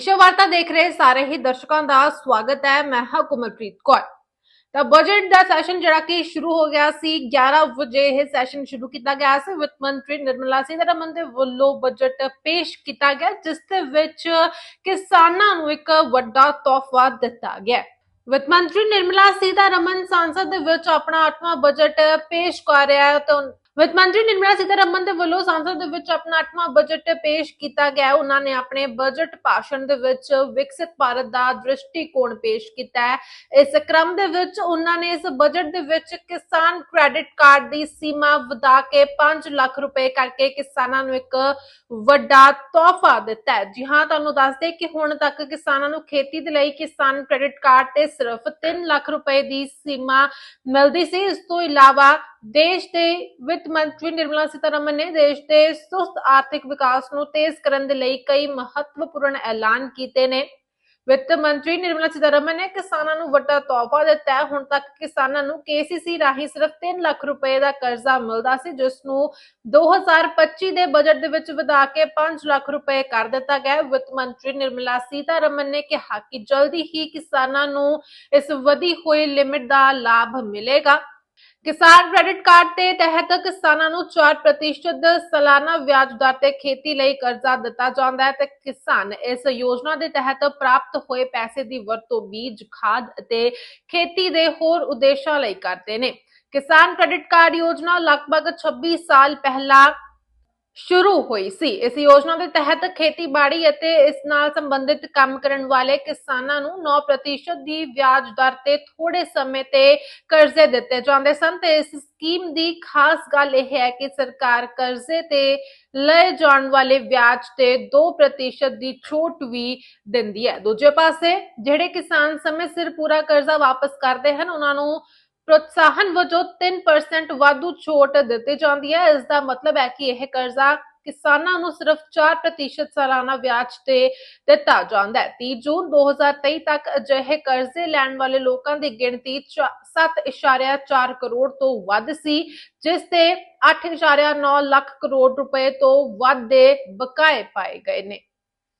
ਵਿਸ਼ਵ ਵਾਰਤਾ ਦੇਖ ਰਹੇ ਸਾਰੇ ਹੀ ਦਰਸ਼ਕਾਂ ਦਾ ਸਵਾਗਤ ਹੈ। ਮੈਂ ਹਾਂ ਕੁਮਰਪ੍ਰੀਤ ਕੌਰ। ਤਾਂ ਬਜਟ ਦਾ ਸੈਸ਼ਨ ਜਿਹੜਾ ਕਿ ਸ਼ੁਰੂ ਹੋ ਗਿਆ ਸੀ 11 ਵਜੇ ਇਹ ਸੈਸ਼ਨ ਸ਼ੁਰੂ ਕੀਤਾ ਗਿਆ ਸੀ। ਵਿੱਤ ਮੰਤਰੀ ਨਿਰਮਲਾ ਸੀਤਾਰਮਨ ਦੇ ਵੱਲੋਂ ਬਜਟ ਪੇਸ਼ ਕੀਤਾ ਗਿਆ, ਜਿਸ ਦੇ ਵਿੱਚ ਕਿਸਾਨਾਂ ਨੂੰ ਇੱਕ ਵੱਡਾ ਤੋਹਫਾ ਦਿੱਤਾ ਗਿਆ। ਵਿੱਤ ਮੰਤਰੀ ਨਿਰਮਲਾ ਸੀਤਾਰਮਨ ਸੰਸਦ ਦੇ ਵਿੱਚ ਆਪਣਾ 8ਵਾਂ ਬਜਟ ਪੇਸ਼ ਕਰ ਰਿਹਾ ਹੈ। ਤਾਂ ਵਿੱਤ ਮੰਤਰੀ ਨਿਰਮਲਾ ਸੀਤਾਰਮਨ ਦੇ ਵੱਲੋਂ ਸੰਸਦ ਦੇ ਵਿੱਚ ਆਪਣਾ 8ਵਾਂ ਬਜਟ ਪੇਸ਼ ਕੀਤਾ ਗਿਆ। ਉਹਨਾਂ ਨੇ ਆਪਣੇ ਬਜਟ ਭਾਸ਼ਣ ਦੇ ਵਿੱਚ ਵਿਕਸਿਤ ਭਾਰਤ ਦਾ ਦ੍ਰਿਸ਼ਟੀਕੋਣ ਪੇਸ਼ ਕੀਤਾ ਹੈ। ਇਸ ਕ੍ਰਮ ਦੇ ਵਿੱਚ ਉਹਨਾਂ ਨੇ ਇਸ ਬਜਟ ਦੇ ਵਿੱਚ ਕਿਸਾਨ ਕ੍ਰੈਡਿਟ ਕਾਰਡ ਦੀ ਸੀਮਾ ਵਧਾ ਕੇ 5 ਲੱਖ ਰੁਪਏ ਕਰਕੇ ਕਿਸਾਨਾਂ ਨੂੰ ਇੱਕ ਵੱਡਾ ਤੋਹਫਾ ਦਿੱਤਾ ਹੈ। ਜੀ ਹਾਂ, ਤੁਹਾਨੂੰ ਦੱਸ ਦੇ ਕਿ ਹੁਣ ਤੱਕ ਕਿਸਾਨਾਂ ਨੂੰ ਖੇਤੀ ਦੇ ਲਈ ਕਿਸਾਨ ਕ੍ਰੈਡਿਟ ਕਾਰਡ ਤੇ ਸਿਰਫ 3 ਲੱਖ ਰੁਪਏ ਦੀ ਸੀਮਾ ਮਿਲਦੀ ਸੀ। ਇਸ ਤੋਂ ਇਲਾਵਾ ਦੇਸ਼ ਦੇ ਵਿੱਤ ਮੰਤਰੀ ਨਿਰਮਲਾ ਸੀਤਾਰਮਨ ਨੇ ਦੇਸ਼ ਦੇ ਸੁਸਤ ਆਰਥਿਕ ਵਿਕਾਸ ਨੂੰ ਤੇਜ਼ ਕਰਨ ਦੇ ਲਈ ਕਈ ਮਹੱਤਵਪੂਰਨ ਐਲਾਨ ਕੀਤੇ ਨੇ। ਵਿੱਤ ਮੰਤਰੀ ਨਿਰਮਲਾ ਸੀਤਾਰਮਨ ਨੇ ਕਿਸਾਨਾਂ ਨੂੰ ਵੱਡਾ ਤੋਹਫਾ ਦਿੱਤਾ ਹੈ। ਹੁਣ ਤੱਕ ਕਿਸਾਨਾਂ ਨੂੰ KCC ਰਾਹੀਂ ਸਿਰਫ 3 ਲੱਖ ਰੁਪਏ ਦਾ ਕਰਜ਼ਾ ਮਿਲਦਾ ਸੀ, ਜਿਸ ਨੂੰ 2025 ਦੇ ਬਜਟ ਦੇ ਵਿੱਚ ਵਧਾ ਕੇ 5 ਲੱਖ ਰੁਪਏ ਕਰ ਦਿੱਤਾ ਗਿਆ ਵਿੱਤ ਮੰਤਰੀ ਨਿਰਮਲਾ ਸੀਤਾਰਮਨ ਨੇ ਕਿਹਾ ਕਿ ਜਲਦੀ ਹੀ ਕਿਸਾਨਾਂ ਨੂੰ ਇਸ ਵਧੀ ਹੋਈ ਲਿਮਿਟ ਦਾ ਲਾਭ ਮਿਲੇਗਾ। ਕਿਸਾਨ ਕ੍ਰੈਡਿਟ ਕਾਰਡ ਦੇ ਤਹਿਤ ਕਿਸਾਨਾਂ ਨੂੰ 4% ਸਾਲਾਨਾ ਵਿਆਜ ਦਰ ਤੇ ਖੇਤੀ ਲਈ ਕਰਜ਼ਾ ਦਿੱਤਾ ਜਾਂਦਾ ਹੈ ਤੇ ਕਿਸਾਨ ਇਸ ਯੋਜਨਾ ਦੇ ਤਹਿਤ ਪ੍ਰਾਪਤ ਹੋਏ ਪੈਸੇ ਦੀ ਵਰਤੋਂ ਬੀਜ, ਖਾਦ ਅਤੇ ਖੇਤੀ ਦੇ ਹੋਰ ਉਦੇਸ਼ਾਂ ਲਈ ਕਰਦੇ ਨੇ। ਕਿਸਾਨ ਕ੍ਰੈਡਿਟ ਕਾਰਡ ਯੋਜਨਾ ਲਗਭਗ 26 ਸਾਲ ਪਹਿਲਾਂ ਸ਼ੁਰੂ ਹੋਈ ਸੀ। ਇਸ ਯੋਜਨਾ ਦੇ ਤਹਿਤ ਖੇਤੀਬਾੜੀ ਅਤੇ ਇਸ ਨਾਲ ਸੰਬੰਧਿਤ ਕੰਮ ਕਰਨ ਵਾਲੇ ਕਿਸਾਨਾਂ ਨੂੰ 9% ਦੀ ਵਿਆਜ ਦਰ ਤੇ ਥੋੜੇ ਸਮੇਂ ਤੇ ਕਰਜ਼ੇ ਦਿੱਤੇ ਜਾਂਦੇ ਸਨ ਤੇ ਇਸ ਸਕੀਮ ਦੀ ਖਾਸ ਗੱਲ ਇਹ ਹੈ ਕਿ ਸਰਕਾਰ ਕਰਜ਼ੇ ਤੇ ਲਏ ਜਾਣ ਵਾਲੇ ਵਿਆਜ ਤੇ 2% ਦੀ ਛੋਟ ਵੀ ਦਿੰਦੀ ਹੈ। ਦੂਜੇ ਪਾਸੇ ਜਿਹੜੇ ਕਿਸਾਨ ਸਮੇਂ ਸਿਰ ਪੂਰਾ ਕਰਜ਼ਾ ਵਾਪਸ ਕਰਦੇ ਹਨ, ਉਹਨਾਂ ਨੂੰ ਪ੍ਰੋਤਸਾਹਨ ਵਜੋਂ 3% ਵਾਧੂ ਛੋਟ ਦਿੱਤੀ ਜਾਂਦੀ ਹੈ। ਇਸ ਦਾ ਮਤਲਬ ਹੈ ਕਿ ਇਹ ਕਰਜ਼ਾ ਕਿਸਾਨਾਂ ਨੂੰ ਸਿਰਫ 4% ਸਾਲਾਨਾ ਵਿਆਜ ਤੇ ਦਿੱਤਾ ਜਾਂਦਾ ਹੈ। 30 ਜੂਨ 2023 ਤੱਕ ਅਜਿਹੇ ਕਰਜ਼ੇ ਲੈਣ ਵਾਲੇ ਲੋਕਾਂ ਦੀ ਗਿਣਤੀ 7.4 ਕਰੋੜ ਤੋਂ ਵੱਧ ਸੀ, ਜਿਸ ਤੇ 8.9 ਲੱਖ ਕਰੋੜ ਰੁਪਏ ਤੋਂ ਵੱਧ ਦੇ ਬਕਾਏ ਪਾਏ ਗਏ ਨੇ।